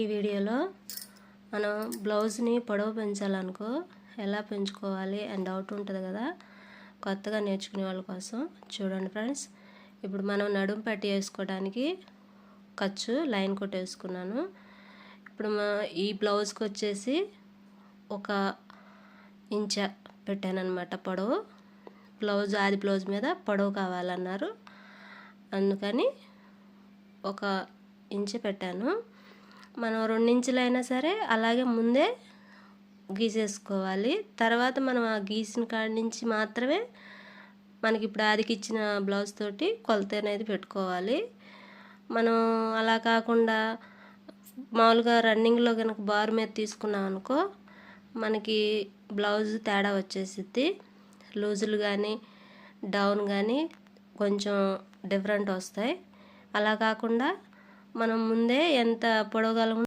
ఈ వీడియోలో మనం బ్లౌజ్ని పొడవు పెంచాలనుకో ఎలా పెంచుకోవాలి అని డౌట్ ఉంటుంది కదా. కొత్తగా నేర్చుకునే వాళ్ళ కోసం చూడండి ఫ్రెండ్స్ ఇప్పుడు మనం నడుము పట్టి వేసుకోవడానికి ఖర్చు లైన్ కొట్టి వేసుకున్నాను. ఇప్పుడు మా ఈ బ్లౌజ్కి వచ్చేసి ఒక ఇంచ పెట్టాను అనమాట పొడవు. బ్లౌజ్ ఆది బ్లౌజ్ మీద పొడవు కావాలన్నారు. అందుకని ఒక ఇంచు పెట్టాను. మనం రెండించులైనా సరే అలాగే ముందే గీసేసుకోవాలి. తర్వాత మనం ఆ గీసిన కాడి నుంచి మాత్రమే మనకి ఇప్పుడు ఆదికి ఇచ్చిన బ్లౌజ్ తోటి కొలత అనేది పెట్టుకోవాలి. మనం అలా కాకుండా మామూలుగా రన్నింగ్లో కనుక బార్ మీద తీసుకున్నాం అనుకో మనకి బ్లౌజ్ తేడా వచ్చేసిద్ది. లూజులు కానీ డౌన్ కానీ కొంచెం డిఫరెంట్ వస్తాయి. అలా కాకుండా మనం ముందే ఎంత పొడవగలము